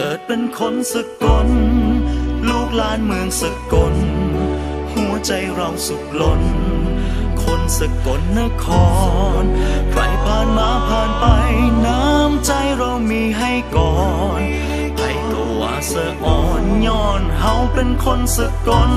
เกิดเป็นคนสกล ลูกหลานเมืองสกล หัวใจเราสุขล้น คนสกลนคร ใครผ่านมาผ่านไป น้ำใจเรามีให้ก่อนไผก็ว่าสะอ่อนย้อนเฮาเป็นคนสกล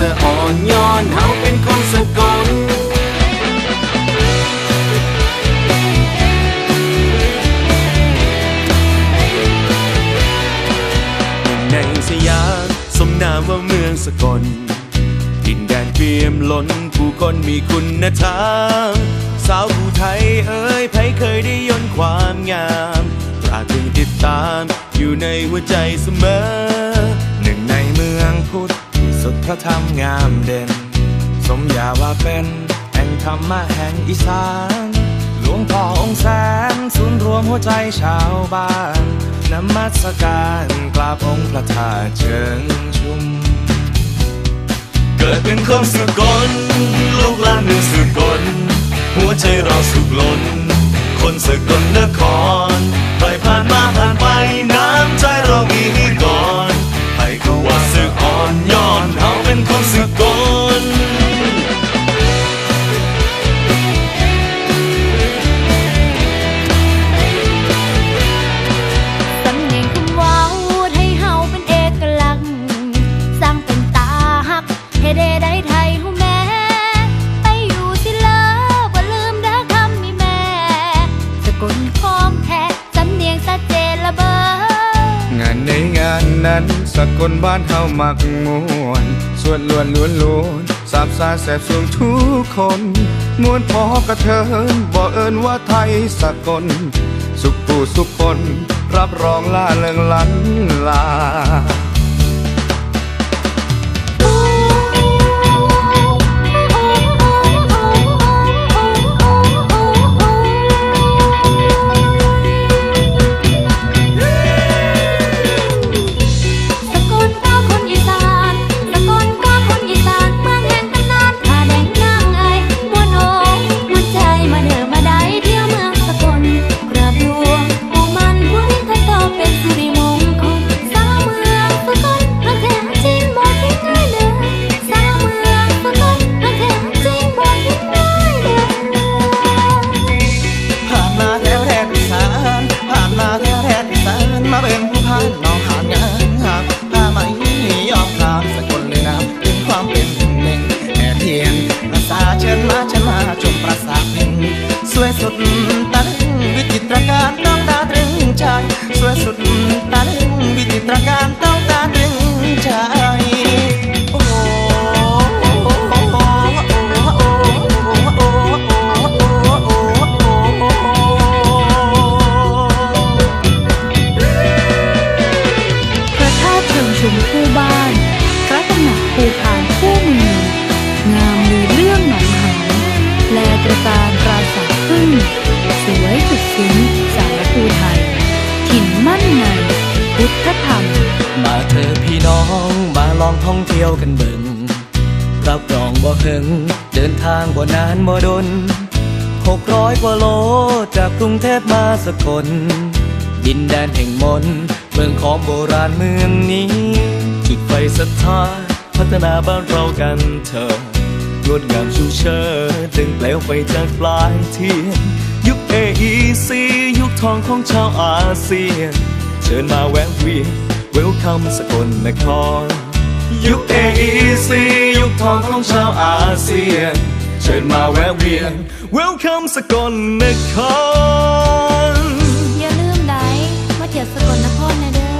สะอ่อนย้อนเฮาเป็นคนสกลในสยามสมนามว่าเมืองสกลดินแดนเปี่ยมล้นผู้คนมีคุณธรรมสาวผู้ไทยเอ้ยไผเคยได้ยนความงามตราตรึงติดตามอยู่ในหัวใจเสมอ หนึ่งในเมืองพุทธ สุดพระธรรมงามเด่น สมยาว่าเป็นแห่งธรรมะแห่งอีสาน หลวงพ่อองค์แสนศูนย์รวมหัวใจชาวบ้านนมัสการกราบองค์พระธาตุเชิงชุม เกิดเป็นคนสุกลลูกหลานเมืองสกลหัวใจเราสุขล้นคนสุกลนครใครผ่านานนั้นสกลบ้านเฮามักมวนส่วนล้วนล้วนล้วนสาบสาแสบสวงทุกคนมวนพอกระเทินบ่เอินว่าไทยสกล สุขปู่สุขคน รับรองล่าเริงลันลา องท่องเที่ยวกันเบิ่งรับรองบ่หึงเดินทางบ่นานบ่ดนหกร้อยกว่าโลจากกรุงเทพมาสกลดินแดนแห่งมนต์เมืองของโบราณเมืองนี้ จุดไฟศรัทธาพัฒนาบ้านเรากันเถอะงดงามชูเชิดตึงเปลวไฟจากปลายเทียน ยุค AEC ยุคทองของชาวอาเซียน เชิญมาแวะเวียนเวลคัมสกลนคร ยุค AEC ยุคทองของชาวอาเซียน เชิญมาแวะเวียนเวลคัมสกลนครอย่าลืมไดมาเที่ยวสกลนครนะเด้อ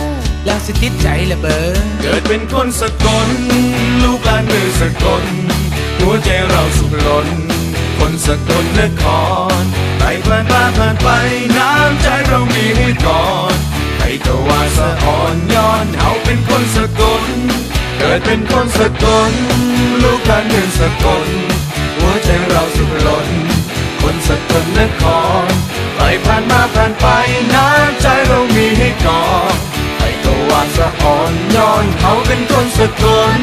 แล้วสิติดใจละเบอเกิดเป็นคนสกล ลูกหลานเมืองสกล หัวใจเราสุขล้น คนสกลนครไปผ่านมาผ่านไป เป็นคนสกล ลูกการเมืองสกล หัวใจเราสุขล้น คนสกลนครใครผ่านมาผ่านไปน้ำใจเรามีให้ก่อนใครก็ว่าสะอ่อนย้อนเขาเป็นคนสกล